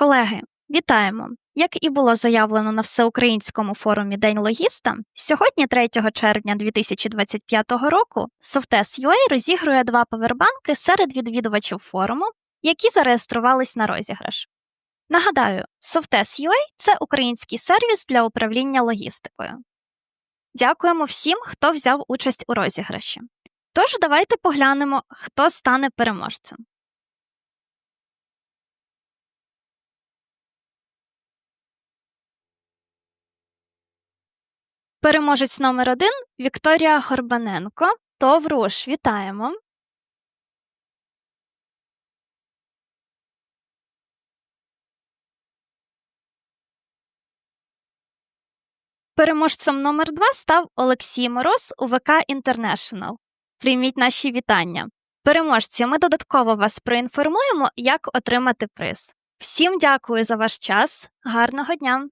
Колеги, вітаємо! Як і було заявлено на всеукраїнському форумі День логіста, сьогодні, 3 червня 2025 року, Softes.ua розігрує два павербанки серед відвідувачів форуму, які зареєструвались на розіграш. Нагадаю, Softes.ua – це український сервіс для управління логістикою. Дякуємо всім, хто взяв участь у розіграші. Тож давайте поглянемо, хто стане переможцем. Переможець номер один Вікторія Горбаненко. Товруш, вітаємо. Переможцем номер два став Олексій Мороз у ВК Інтернешнл. Прийміть наші вітання. Переможці, ми додатково вас проінформуємо, як отримати приз. Всім дякую за ваш час. Гарного дня!